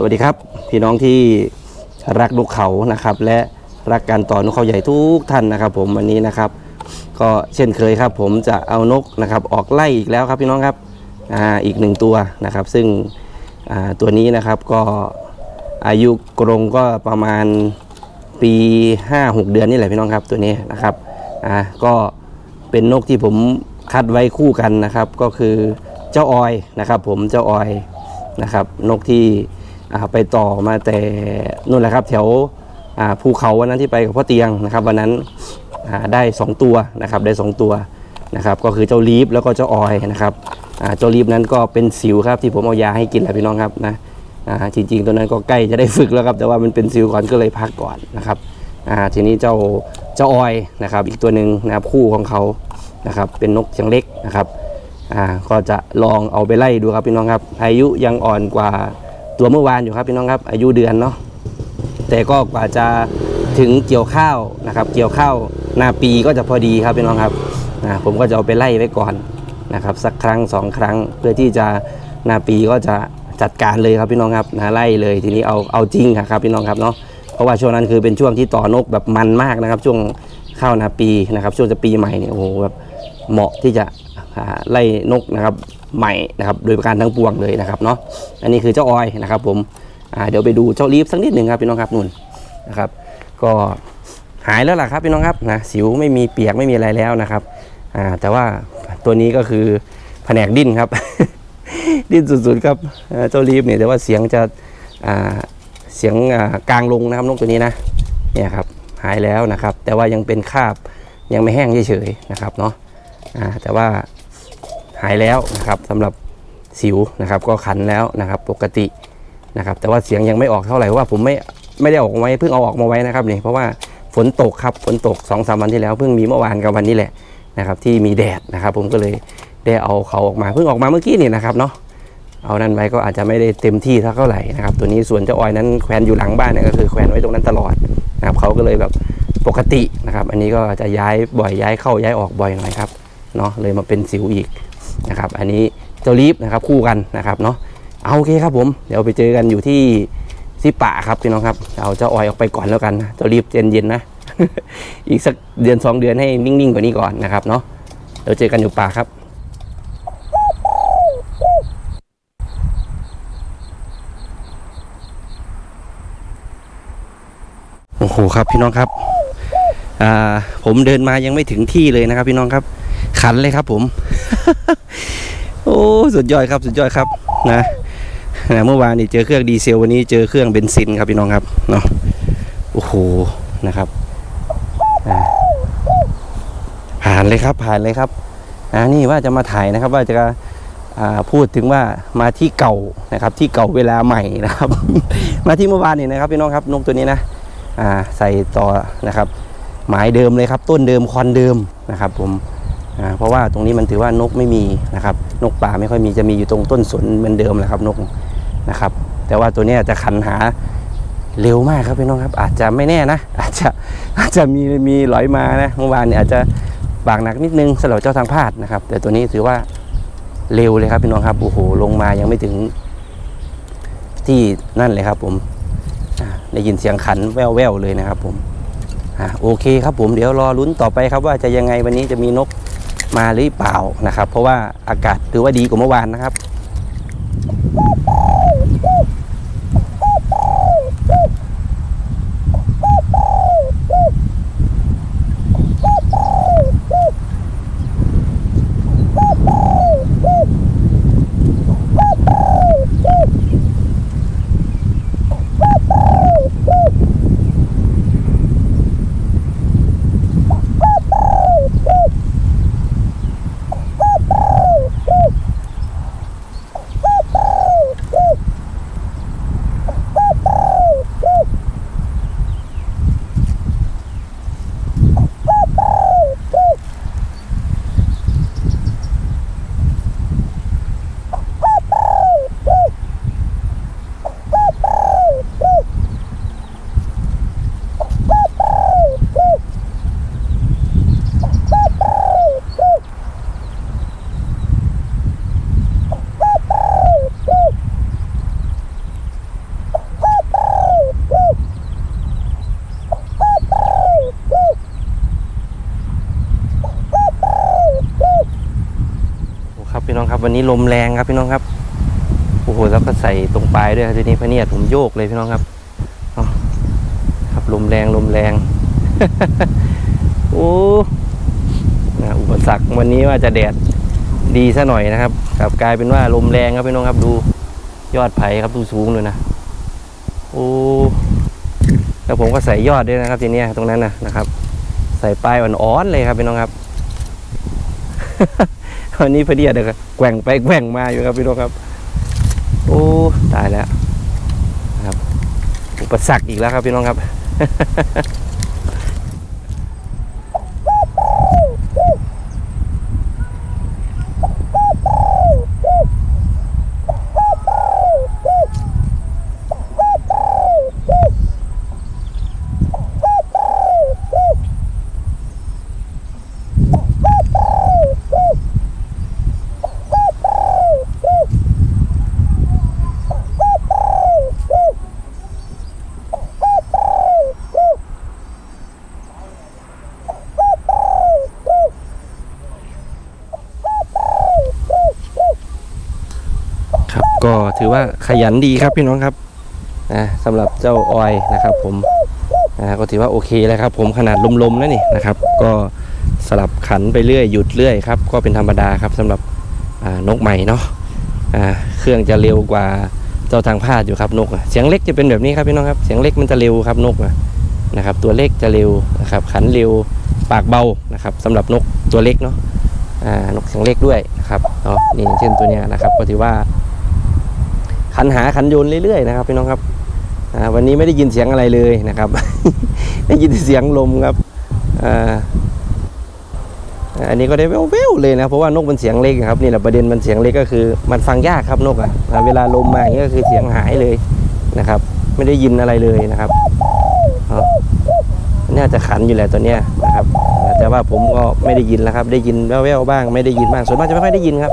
สวัสดีครับ พี่น้องที่รักนกเขานะครับ และรักการต่อนกเขาใหญ่ทุกท่านนะครับ ผมวันนี้นะครับ ก็เช่นเคยครับ ผมจะเอานกนะครับ ออกไล่อีกแล้วครับพี่น้องครับอ่าอีกหนึ่งตัวนะครับ ซึ่งอ่าตัวนี้นะครับก็อายุกรงก็ประมาณปี 5-6 เดือนนี่แหละพี่น้องครับตัวนี้นะครับอ่าก็เป็นนกที่ผมคัดไว้คู่กันนะครับ ก็คือเจ้าออยนะครับ ผมเจ้าออยนะครับ นกที่ ไปต่อมาแต่นู่นแหละครับ แถวภูเขาวันนั้นที่ไปกับพ่อเตียงนะครับ วันนั้นได้ 2 ตัวนะครับได้ 2 ตัวนะครับ ก็คือเจ้าลีฟแล้วก็เจ้าออยนะครับเจ้าลีฟนั้นก็เป็นสิวครับที่ผมเอายาให้กินแหละพี่น้องครับนะจริงๆตัวนั้นก็ใกล้จะได้ฝึกแล้วครับ แต่ว่ามันเป็นสิวก่อนก็เลยพักก่อนนะครับทีนี้เจ้าเจ้าออยนะครับ อีกตัวหนึ่งนะครับคู่ของเขานะครับเป็นนกเสียงเล็กนะครับก็จะลองเอาไปไล่ดูครับพี่น้องครับ อายุยังอ่อนกว่า ตัวเมื่อวานอยู่ครับพี่น้องครับ อายุเดือนเนาะแต่ก็กว่าจะถึงเกี่ยวข้าวนะครับ เกี่ยวข้าวนาปีก็จะพอดีครับพี่น้องครับอ่าผมก็จะเอาไปไล่ไว้ก่อนนะครับ สักครั้งสองครั้งเพื่อที่จะนาปีก็จะจัดการเลยครับพี่น้องครับนะไล่เลยทีนี้เอาเอาจริงครับพี่น้องครับเนาะเพราะว่าช่วงนั้นคือเป็นช่วงที่ต่อนกแบบมันมากนะครับ ช่วงเข้าหนาปีนะครับ ช่วงจะปีใหม่เนี่ยโอ้โหแบบเหมาะที่จะไล่นกนะครับ ใหม่นะครับโดยประการทั้งปวงเลยนะครับเนาะอันนี้คือเจ้าออยนะครับ ผมเดี๋ยวไปดูเจ้าลีฟสักนิดหนึ่งครับพี่น้องครับนุ่นนะครับก็หายแล้วล่ะครับพี่น้องครับนะสิวไม่มีเปียกไม่มีอะไรแล้วนะครับแต่ว่าตัวนี้ก็คือแผนกดิ้นครับ ดิ้นสุดๆครับเจ้าลีฟเนี่ยแต่ว่าเสียงจะเสียงกลางลงนะครับนกตัวนี้นะเนี่ยครับหายแล้วนะครับ แต่ว่ายังเป็นคราบยังไม่แห้งเฉยๆนะครับเนาะแต่ว่า หายแล้วนะครับสำหรับสิวนะครับ ก็ขันแล้วนะครับปกตินะครับ แต่ว่าเสียงยังไม่ออกเท่าไหร่ว่าผมไม่ไม่ได้ออกมาไว้เพิ่งเอาออกมาไว้นะครับนี่เพราะว่าฝนตกครับฝนตก2อสวันที่แล้วเพิ่งมีเมื่อวานกับวันนี้แหละนะครับ ที่มีแดดนะครับ ผมก็เลยได้เอาเขาออกมาเพิ่งออกมาเมื่อกี้นี่นะครับเนาะเอานั่นไว้ก็อาจจะไม่ได้เต็มที่เท่าไหร่นะครับ ตัวนี้ส่วนเจ้าออยนั้นแขวนอยู่หลังบ้านเนี่ยก็คือแขวนไว้ตรงนั้นตลอดนะครับเขาก็เลยแบบปกตินะครับ อันนี้ก็จะย้ายบ่อยย้ายเข้าย้ายออกบ่อยหน่อยครับเนาะเลยมาเป็นสิวอีก นะครับอันนี้เจ้าลีฟนะครับคู่กันนะครับเนาะเอาโอเคครับผมเดี๋ยวไปเจอกันอยู่ที่ที่ป่าครับพี่น้องครับเอาเจ้าออยออกไปก่อนแล้วกันนะเจ้าลีฟเย็นเย็นๆนะอีกสักเดือนสองเดือนให้นิ่งๆกว่านี้ก่อนนะครับเนาะเดี๋ยวเจอกันอยู่ป่าครับโอ้โหครับพี่น้องครับผมเดินมายังไม่ถึงที่เลยนะครับพี่น้องครับ ขันเลยครับผม โอ้สุดยอดครับสุดยอดครับนะนะเมื่อวานนี่เจอเครื่องดีเซลวันนี้เจอเครื่องเบนซินครับพี่น้องครับเนาะโอ้โหนะครับผ่านเลยครับผ่านเลยครับอ่านี่ว่าจะมาถ่ายนะครับ ว่าจะพูดถึงว่ามาที่เก่านะครับ ที่เก่าเวลาใหม่นะครับ มาที่เมื่อวานนี่นะครับพี่น้องครับนกตัวนี้นะใส่ต่อนะครับ หมายเดิมเลยครับ ต้นเดิมคอนเดิมนะครับ ผม อ่าเพราะว่าตรงนี้มันถือว่านกไม่มีนะครับ นกป่าไม่ค่อยมีจะมีอยู่ตรงต้นสนเหมือนเดิมแหละครับนกนะครับ แต่ว่าตัวนี้จะขันหาเร็วมากครับพี่น้องครับ อาจจะไม่แน่นะ อาจจะอาจจะมีมีลอยมานะเมื่อวานเนี่ยอาจจะบากหนักนิดนึงสำหรับเจ้าทางพาดนะครับ แต่ตัวนี้ถือว่าเร็วเลยครับพี่น้องครับโอ้โหลงมายังไม่ถึงที่นั่นเลยครับผมได้ยินเสียงขันแว่วๆเลยนะครับผมอโอเคครับผมเดี๋ยวรอลุ้นต่อไปครับว่าจะยังไงวันนี้จะมีนก มาหรือเปล่านะครับ เพราะว่าอากาศถือว่าดีกว่าเมื่อวานนะครับ วันนี้ลมแรงครับพี่น้องครับโอ้โหแล้วก็ใส่ตรงปลายด้วยครับทีนี้พะเนียดผมโยกเลยพี่น้องครับครับลมแรงลมแรงโอ้นะอุปสรรควันนี้ว่าจะแดดดีซะหน่อยนะครับกลับกลายเป็นว่าลมแรงครับพี่น้องครับดูยอดไผ่ครับดูสูงเลยนะโอ้แล้วผมก็ใส่ยอดด้วยนะครับทีนี้ตรงนั้นนะนะครับ ใส่ปลายอ่อนๆเลยครับพี่น้องครับ อันนี้พอดีเด็กแกว่งไปแกว่งมาอยู่ครับพี่น้องครับ โอ้ตายแล้วครับ อุปสรรคอีกแล้วครับพี่น้องครับก็ ถือว่าขยันดีครับพี่น้องครับนะสำหรับเจ้าออยนะครับ ผมนะก็ถือว่าโอเคแล้วครับ ผมขนาดลมๆนะนี่นะครับ ก็สลับขันไปเรื่อยหยุดเรื่อยครับก็เป็นธรรมดาครับสำหรับนกใหม่เนาะเครื่องจะเร็วกว่าเจ้าทางพาดอยู่ครับนกเสียงเล็กจะเป็นแบบนี้ครับพี่น้องครับเสียงเล็กมันจะเร็วครับนกนะครับ ตัวเล็กจะเร็วนะครับ ขันเร็วปากเบานะครับสำหรับนกตัวเล็กเนาะนกเสียงเล็กด้วยนะครับเนาะนี่เช่นตัวเนี้ยนะครับก็ถือว่า ขันหาขันโยนเรื่อยๆนะครับพี่น้องครับวันนี้ไม่ได้ยินเสียงอะไรเลยนะครับ ได้ยินแต่เสียงลมครับอันนี้ก็ได้แว่วๆเลยนะเพราะว่านกมันเสียงเล็กครับนี่แหละประเด็นมันเสียงเล็กก็คือ มันฟังยากครับนกอะเวลาลมมาอย่างนี้ก็คือเสียงหายเลยนะครับ ไม่ได้ยินอะไรเลยนะครับน่าจะขันอยู่แหละตัวเนี้ยนะครับ แต่ว่าผมก็ไม่ได้ยินแล้วครับ ได้ยินแว่วๆบ้าง ไม่ได้ยินบ้างส่วนมากจะไม่ค่อยได้ยินครับ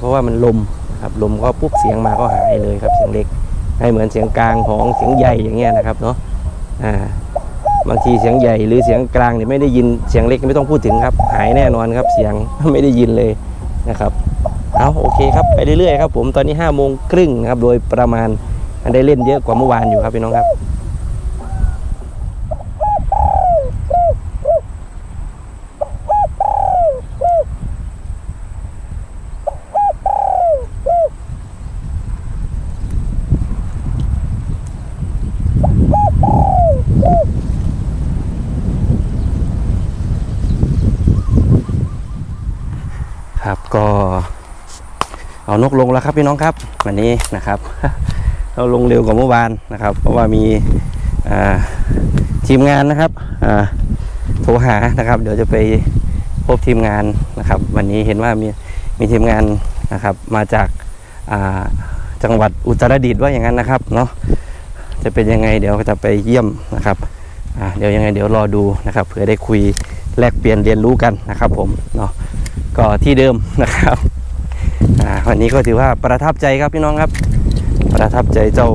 เพราะว่ามันลม ครับลมก็ปุ๊บเสียงมาก็หายเลยครับเสียงเล็ก ให้เหมือนเสียงกลางของเสียงใหญ่อย่างเงี้ยนะครับเนาะอ่าบางทีเสียงใหญ่หรือเสียงกลางเนี่ยไม่ได้ยินเสียงเล็กไม่ต้องพูดถึงครับ หายแน่นอนครับเสียงไม่ได้ยินเลยนะครับเอาโอเคครับไปเรื่อยๆครับผมตอนนี้5้าโมงครึ่งนะครับโดยประมาณได้เล่นเยอะกว่าเมื่อวานอยู่ครับพี่น้องครับครับก็เอาน กลงแล้วครับพี่น้องครับ วันนี้นะครับ เราลงเร็วกว่าเมื่อวานนะครับ เพราะว่ามีทีมงานนะครับโทรหานะครับ เดี๋ยวจะไปพบทีมงานนะครับ วันนี้เห็นว่ามีมีทีมงานนะครับ มาจากาจังหวัดอุตรดิตถ์ว่าอย่างนั้นนะครับเนาะจะเป็นยังไงเดี๋ยวจะไปเยี่ยมนะครับเดี๋ยวยังไงเดี๋ยวรอดูนะครับเผื่อได้คุยแลกเปลี่ยนเรียนรู้กันนะครับ ผมเนาะก็ที่เดิมนะครับ วันนี้ก็ถือว่าประทับใจครับพี่น้องครับ ประทับใจเจ้า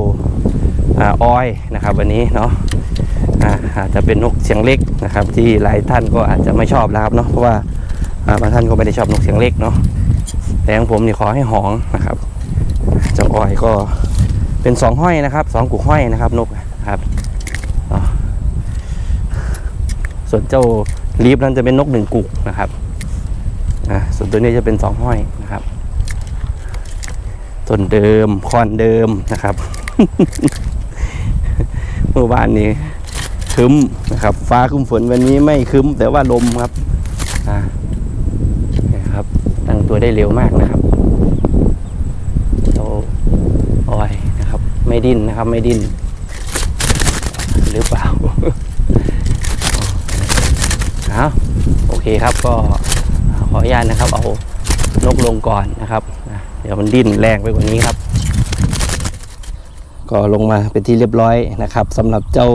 อาอยนะครับวันนี้เนาะอาจจะเป็นนกเสียงเล็กนะครับที่หลายท่านก็อาจจะไม่ชอบแล้วครับเนาะเพราะว่าบางท่านก็ไม่ได้ชอบนกเสียงเล็กเนาะแต่ของผมนี่ขอให้หองนะครับเจ้าออยก็เป็นสองห้อยนะครับสองกุกห้อยนะครับนกนะครับส่วนเจ้าลีฟนั้นจะเป็นนกหนึ่งกุกนะครับส่วนตัวนี้จะเป็นสองห้อยนะครับ ต้นเดิมคอนเดิมนะครับเมื่อวานนี้คึ้มนะครับ ฟ้าครึ้มฝนวันนี้ไม่คึ้ม แต่ว่าลมครับนี่ยครับ ตั้งตัวได้เร็วมากนะครับโตออยนะครับ ไม่ดิ้นนะครับ ไม่ดิ้นหรือเปล่าเอาโอเคครับก็ขออนุญาตนะครับ เอานกลงก่อนนะครับ เดี๋ยวมันดิ้นแรงไปกว่านี้ครับ ก็ลงมาเป็นที่เรียบร้อยนะครับสำหรับเจ้า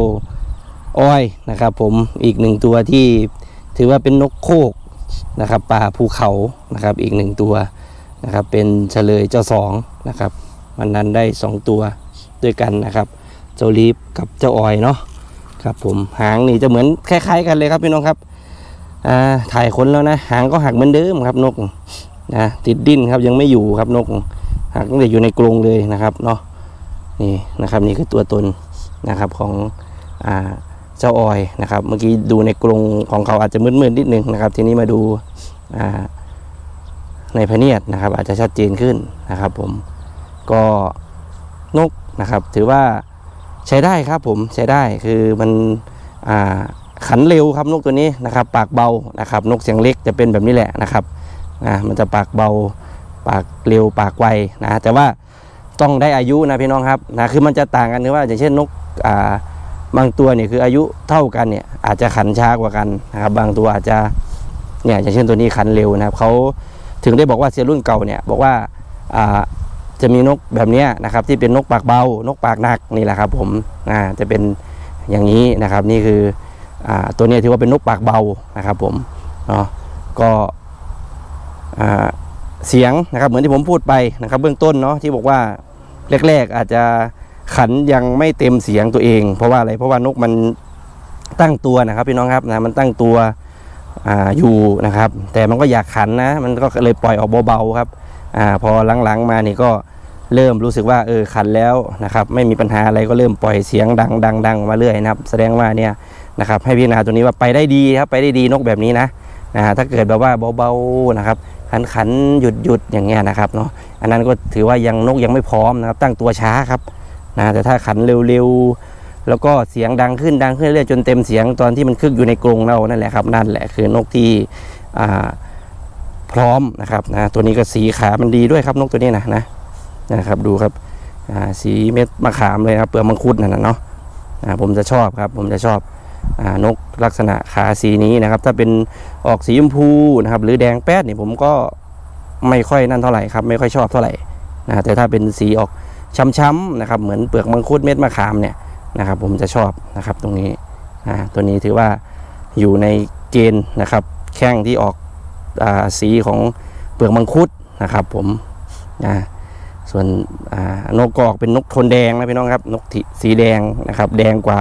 อ้อยนะครับ ผมอีกหนึ่งตัวที่ถือว่าเป็นนกโคกนะครับป่าภูเขานะครับอีกหนึ่งตัวนะครับ เป็นเฉลยเจ้าสองนะครับวันนั้นได้สองตัวด้วยกันนะครับ เจ้าลีฟกับเจ้าอ้อยเนาะครับผมหางนี่จะเหมือนคล้าย ๆ กันเลยครับพี่น้องครับถ่ายขนแล้วนะ หางก็หักเหมือนเดิมครับนก นะติดดิ้นครับยังไม่อยู่ครับนกหากตั้งแต่อยู่ในกรงเลยนะครับเนาะนี่นะครับนี่คือตัวตนนะครับของอ่าเจ้าออยนะครับ เมื่อกี้ดูในกรงของเขาอาจจะมืดๆนิดนึงนะครับ ทีนี้มาดูอ่าในพะเนียดนะครับ อาจจะชัดเจนขึ้นนะครับ ผมก็นกนะครับ ถือว่าใช้ได้ครับผมใช้ได้คือมันขันเร็วครับนกตัวนี้นะครับ ปากเบานะครับ นกเสียงเล็กจะเป็นแบบนี้แหละนะครับ นะมันจะปากเบาปากเร็วปากไวนะแต่ว่าต้องได้อายุนะพี่น้องครับนะคือมันจะต่างกันคือว่าอย่างเช่นนกอ่าบางตัวเนี่ยคืออายุเท่ากันเนี่ยอาจจะขันช้ากว่ากันนะครับบางตัวอาจจะเนี่ยอย่างเช่นตัวนี้ขันเร็วนะครับเขาถึงได้บอกว่าเซียรุ่นเก่าเนี่ยบอกว่าอ่าจะมีนกแบบนี้นะครับที่เป็นนกปากเบานกปากหนักนี่แหละครับผมอ่าจะเป็นอย่างนี้นะครับนี่คืออ่าตัวนี้ถือว่าเป็นนกปากเบานะครับผมเนาะก็ เสียงนะครับเหมือนที่ผมพูดไปนะครับเบื้องต้นเนาะที่บอกว่าแรก ๆ อาจจะขันยังไม่เต็มเสียงตัวเอง เพราะว่าอะไรเพราะว่านกมันตั้งตัวนะครับพี่น้องครับนะมันตั้งตัวออยู่นะครับ แต่มันก็อยากขันนะ มันก็เลยปล่อยออกเบาๆครับอพอหลังๆมานี่ก็เริ่มรู้สึกว่าเออขันแล้วนะครับ ไม่มีปัญหาอะไรก็เริ่มปล่อยเสียงดังดังดังมาเรื่อยนะครับ แสดงว่าเนี่ยนะครับให้พิจารณาตัวนี้ว่าไปได้ดีครับไปได้ดีนกแบบนี้นะนะถ้าเกิดแบบว่าเบาๆนะครับ ขันขันหยุดหยุดอย่างเงี้ยนะครับเนาะอันนั้นก็ถือว่ายังนกยังไม่พร้อมนะครับ ตั้งตัวช้าครับนะแต่ถ้าขันเร็วๆแล้วก็เสียงดังขึ้นดังขึ้นเรื่อยจนเต็มเสียงตอนที่มันคึกอยู่ในกรงเรานั่นแหละครับนั่นแหละคือนกที่พร้อมนะครับนะตัวนี้ก็สีขามันดีด้วยครับนกตัวนี้นะนะนะครับดูครับสีเม็ดมะขามเลยครับเปลือกมังคุดนั่นนะเนาะผมจะชอบครับ ผมจะชอบ นกลักษณะขาสีนี้นะครับ ถ้าเป็นออกสีชมพูนะครับ หรือแดงแป๊ดเนี่ยผมก็ไม่ค่อยนั่นเท่าไหร่ครับ ไม่ค่อยชอบเท่าไหร่นะแต่ถ้าเป็นสีออกช้ำๆนะครับ เหมือนเปลือกมังคุดเม็ดมะขามเนี่ยนะครับ ผมจะชอบนะครับตรงนี้นะตัวนี้ถือว่าอยู่ในเกณฑ์นะครับ แข้งที่ออกอสีของเปลือกมังคุดนะครับ ผมนะส่วนนกกอกเป็นนกทนแดงนะพี่น้องครับ นกสีแดงนะครับ แดงกว่า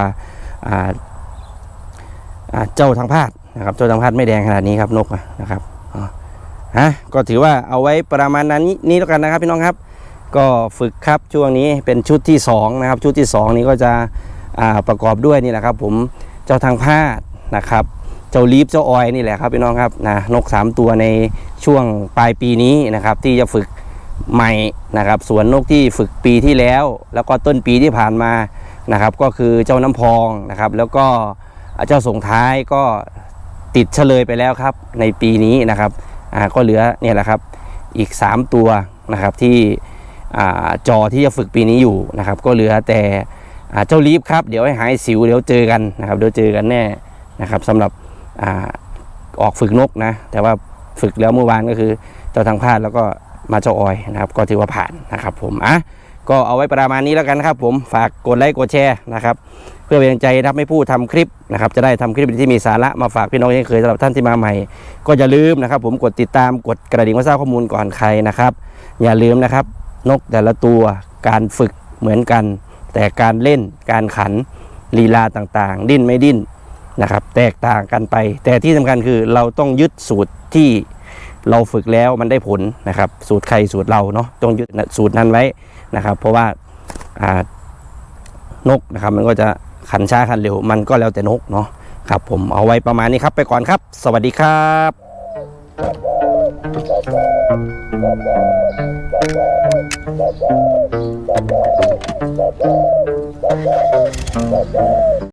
เจ้าทางพาดนะครับเจ้าทางพาดไม่แดงขนาดนี้ครับนกนะครับฮะก็ถือว่าเอาไว้ประมาณนั้นนี้แล้วกันนะครับพี่น้องครับ ก็ฝึกครับช่วงนี้เป็นชุดที่สองนะครับชุดที่สองนี้ก็จะประกอบด้วยนี่แหละครับ ผมเจ้าทางพาดนะครับเจ้าลีฟเจ้าออยนี่แหละครับพี่น้องครับนะนกสามตัวในช่วงปลายปีนี้นะครับที่จะฝึกใหม่นะครับส่วนนกที่ฝึกปีที่แล้ว แล้วก็ต้นปีที่ผ่านมานะครับก็คือเจ้าน้ำพองนะครับแล้วก็ เจ้าส่งท้ายก็ติดเฉลยไปแล้วครับ ในปีนี้นะครับก็เหลือเนี่ยแหละครับอีก 3 ตัวนะครับที่จอที่จะฝึกปีนี้อยู่นะครับ ก็เหลือแต่เจ้าลีฟครับ เดี๋ยวให้หายสิวเดี๋ยวเจอกันนะครับเดี๋ยวเจอกันแน่นะครับสำหรับอออกฝึกนกนะแต่ว่าฝึกแล้วเมื่อวานก็คือเจ้าทางพลาดแล้วก็มาเจ้าออยนะครับ ก็ถือว่าผ่านนะครับผมอะ ก็เอาไว้ประมาณนี้แล้วกันครับ ผมฝากกดไลค์กดแชร์นะครับ เพื่อเป็นกำลังใจนะครับไม่พูดทำคลิปนะครับ จะได้ทำคลิปที่มีสาระมาฝากพี่น้องเช่นเคยสำหรับท่านที่มาใหม่ ก็อย่าลืมนะครับ ผมกดติดตามกดกระดิ่งเพื่อทราบข้อมูลก่อนใครนะครับ อย่าลืมนะครับ นกแต่ละตัวการฝึกเหมือนกัน แต่การเล่นการขันลีลาต่างๆ ดิ้นไม่ดิ้นนะครับ แตกต่างกันไป แต่ที่สำคัญคือเราต้องยึดสูตรที่ เราฝึกแล้วมันได้ผลนะครับ สูตรใครสูตรเราเนาะต้องยึดสูตรนั้นไว้นะครับ เพราะว่านกนะครับ มันก็จะขันช้าขันเร็วมันก็แล้วแต่นกเนาะครับ ผมเอาไว้ประมาณนี้ครับ ไปก่อนครับ สวัสดีครับ